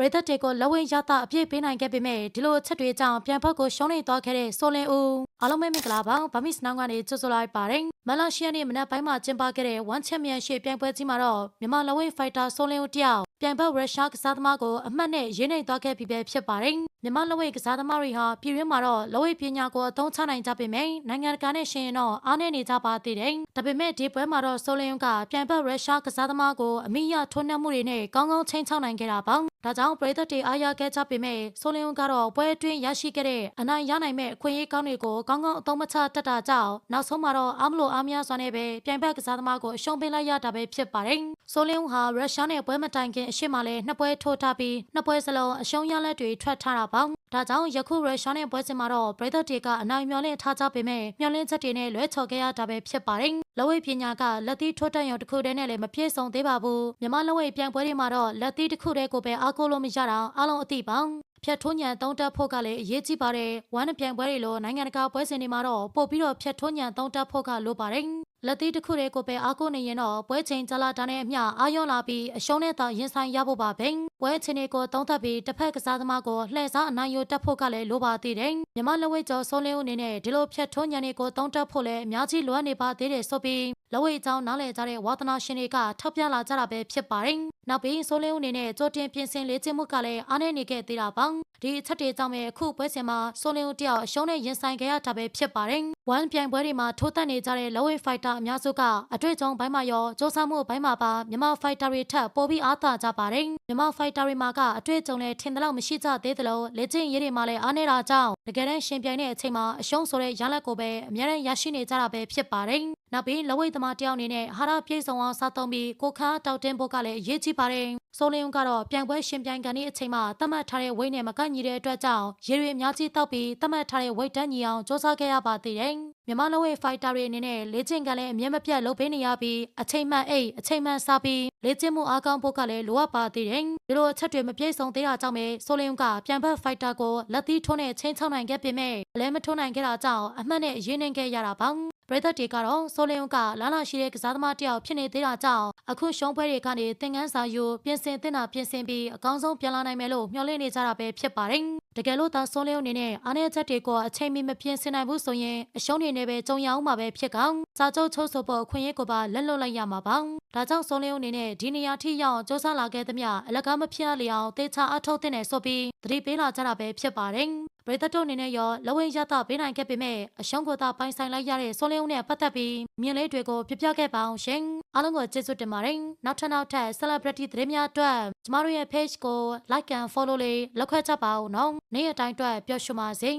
ပရိသတ်တွေကိုလက်ဝဲရတာအပြည့်ပေးနိုင်ခဲ့ပေမဲ့ဒီလိုအချက်တွေကြောင့်ပြန်ဖက်ကိုရှုံးနေသွားခဲ့တဲ့ဆိုလင်ဦးအားလုံးပဲမင်္ဂလာပါဗမစ်စနောင်းကနေကြိုဆိုလိုက်ပါတယ်မလာရှိယနေ့မနက်ပိုင်းမှာကျင်းပခဲ့တဲ့1 Champion ရှေ့ပြိုင်ပွဲကြီးမှာတော့မြန်မာလက်ဝဲဖိုက်တာဆိုလင်ဦးတယောက် ပြိုင်ဘက်ရုရှားကစားသမားကိုအမှတ်နဲ့ရင်းနှီးသွားခဲ့ပြီးပဲဖြစ်ပါတယ်မြန်မာလက်ဝဲကစားသမားတွေဟာပြည်တွင်းမှာတော့လက်ဝဲပညာကိုအသုံးချနိုင်ကြပေမဲ့နိုင်ငံတကာနဲ့ရှင်ရင်တော့အားနည်းနေကြပါသေးတယ်ဒါပေမဲ့ဒီပွဲမှာတော့ဆိုလင်ဦးကပြိုင်ဘက်ရုရှားကစားသမားကိုအမိရထွန်းနှက်မှုတွေနဲ့ကောင်းကောင်းချိန်ချောက်နိုင်ခဲ့တာပါဒါကြောင့်ပရိသတ်တွေအားရခဲ့ကြပေမဲ့ဆိုလင်ဦးကတော့ပွဲအတွင်းရရှိခဲ့တဲ့အနိုင်ရနိုင်မဲ့အခွင့်အရေးကောင်းတွေကိုကောင်းကောင်းအသုံးမချတတ်တာကြောင့်နောက်ဆုံးမှာတော့အားမလို့အားမရစွာနဲ့ပဲပြိုင်ဘက်ကစားသမားကိုအရှုံးပေးလိုက်ရတာပဲဖြစ်ပါတယ်။ ဆိုလင်ဦးဟာရုရှားနဲ့ပွဲမတိုင်ခင်အရှိမလဲနှစ်ပွဲထိုးထားပြီးနှစ်ပွဲစလုံးအရှုံးရလက်တွေထွက်ထားတာပါ။ဒါကြောင့်ယခုရုရှားနဲ့ပွဲစဉ်မှာတော့ပရိသတ်တွေကအနိုင်မျောလင့်ထားကြပေမဲ့မျောလင့်ချက်တွေနဲ့လွဲချော်ခဲ့ရတာပဲဖြစ်ပါတယ်။လဝိပညာကလက်သီးထိုးတက်ရုံတစ်ခုတည်းနဲ့လည်းမပြည့်စုံသေးပါဘူး။မြမလဝိပြိုင်ပွဲတွေမှာတော့လက်သီးတစ်ခုတည်းကိုပဲအားကိုးလို့မရတာအားလုံးအသိပါ။ဖြတ်ထွန်းညံသုံးတက်ဖို့ကလည်းအရေးကြီးပါတယ်။ဝမ်းပြိုင်ပွဲတွေလိုနိုင်ငံတကာပွဲစဉ်တွေမှာတော့ပို့ပြီးတော့ဖြတ်ထွန်းညံသုံးတက်ဖို့ကလိုပါတယ်။ လက်သီးတစ်ခုတည်းကိုပဲအားကိုးနေရင်တော့ပွဲချိန်ကြလာတာနဲ့အမျှအာရုံလာပြီးအရှုံးနဲ့သာရင်ဆိုင်ရဖို့ပါပဲ။ပွဲချိန်တွေကိုသုံးသပ်ပြီးတစ်ဖက်ကစားသမားကိုလှည့်စားအနိုင်ယူတက်ဖို့ကလည်းလိုပါသေးတယ်။မြမလက်ဝဲကျော်ဆုံးလင်းဦးအနေနဲ့ဒီလိုဖြတ်ထွန်းညံတွေကိုသုံးတက်ဖို့လည်းအများကြီးလိုအပ်နေပါသေးတယ်ဆိုပြီးလက်ဝဲအကြောင်းနားလည်ကြတဲ့ဝါသနာရှင်တွေကထောက်ပြလာကြတာပဲဖြစ်ပါတယ်။နောက်ပြီးဆိုလင်းဦးအနေနဲ့ကြိုတင်ပြင်ဆင်လေ့ကျင့်မှုကလည်းအားနည်းနေခဲ့သေးတာပါ။ ဒီအချက်တွေကြောင့်ပဲအခုပွဲစဉ်မှာဆိုလင်းဦးတယောက်အရှုံးနဲ့ရင်ဆိုင်ခဲ့ရတာပဲဖြစ်ပါတယ်။ဝမ်ပြိုင်ပွဲတွေမှာထိုးတက်နေကြတဲ့လက်ဝဲဖိုက်တာအများစုကအတွေ့အကြုံဘိုင်းမှာရောစ조사မှုဘိုင်းမှာပါမြန်မာဖိုက်တာတွေထပ်ပိုပြီးအားသာကြပါတယ်။မြန်မာဖိုက်တာတွေမှာကအတွေ့အကြုံနဲ့ထင်သလောက်မရှိကြသေးသလိုလေ့ကျင့်ရေးတွေမှာလည်းအားနည်းတာကြောင့်တကယ်တမ်းရှင်ပြိုင်တဲ့အချိန်မှာအရှုံးဆိုတဲ့ရလဒ်ကိုပဲအများနဲ့ရရှိနေကြတာပဲဖြစ်ပါတယ်။ နောက်ပြီးလဝိတ်သမားတယောက်အနေနဲ့ဟာရပြည့်စုံအောင်စားသုံးပြီးကိုခါတောက်တင်းဖို့ကလည်းအရေးကြီးပါတယ်။ဆိုလင်းုံကတော့ပြိုင်ပွဲရှင်ပြိုင်ကန်ဒီအချိန်မှာသတ်မှတ်ထားတဲ့ဝိတ်နဲ့မကန့်ညီတဲ့အတွက်ကြောင့်ရေတွေအများကြီးတောက်ပြီးသတ်မှတ်ထားတဲ့ဝိတ်တန်းညီအောင်စ조사ခဲ့ရပါသေးတယ်။မြန်မာလဝိတ်ဖိုက်တာတွေအနေနဲ့လေ့ကျင့်ကန်လည်းအမြဲမပြတ်လုပ်ပေးနေရပြီးအချိန်မှန်အိတ်အချိန်မှန်စားပြီးလေ့ကျင့်မှုအားကောင်းဖို့ကလည်းလိုအပ်ပါသေးတယ်။ဒီလိုအချက်တွေမပြည့်စုံသေးတာကြောင့်ပဲဆိုလင်းုံကပြိုင်ဘက်ဖိုက်တာကိုလက်သီးထိုးနဲ့ချင်းချောင်းနိုင်ခဲ့ပေမဲ့အလဲမထိုးနိုင်ခဲ့တာကြောင့်အမှတ်နဲ့ရင်းနှင်းခဲ့ရတာပါ။ ပရိသတ်တွေကတော့ဆိုလင်ကလာလာရှိတဲ့ကစားသမားတယောက်ဖြစ်နေသေးတာကြောင့်အခုရှုံးပွဲတွေကနေသင်ခန်းစာယူပြင်ဆင်သင့်တာပြင်ဆင်ပြီးအကောင်းဆုံးပြန်လာနိုင်မယ်လို့မျှော်လင့်နေကြတာပဲဖြစ်ပါတယ်။တကယ်လို့သာဆိုလင်အနေနဲ့အားနည်းချက်တွေကိုအချိန်မီမပြင်ဆင်နိုင်ဘူးဆိုရင်အရှုံးတွေနဲ့ပဲကြုံရအောင်မှာပဲဖြစ်ကောင်စာချုပ်ချုပ်ဆိုဖို့အခွင့်အရေးကိုပါလက်လွတ်လိုက်ရမှာပါ။ဒါကြောင့်ဆိုလင်အနေနဲ့ဒီနေရာထိရောက်စ조사လာခဲ့သမျှအလကားမဖြစ်လျအောင်တေချာအထောက်တင်နေဆိုပြီးသတိပေးလာကြတာပဲဖြစ်ပါတယ်။ ပရိသတ်တို့အနေနဲ့ရောလဝင်းရတာပေးနိုင်ခဲ့ပေမဲ့အရှုံးကိုသာပိုင်ဆိုင်လိုက်ရတဲ့ဆိုလင်းဦးနဲ့ပတ်သက်ပြီးမြင်လေးတွေကိုပြပြခဲ့ပါအောင်ရှင်အားလုံးကိုကျေးဇူးတင်ပါတယ်နောက်ထပ်နောက်ထပ် celebrity သတင်းများအတွက်ကျမတို့ရဲ့ page ကို like and follow လေးလုပ်ခွဲကြပါဦးနော်နေ့ရက်တိုင်းအတွက်ပျော်ရွှင်ပါစေ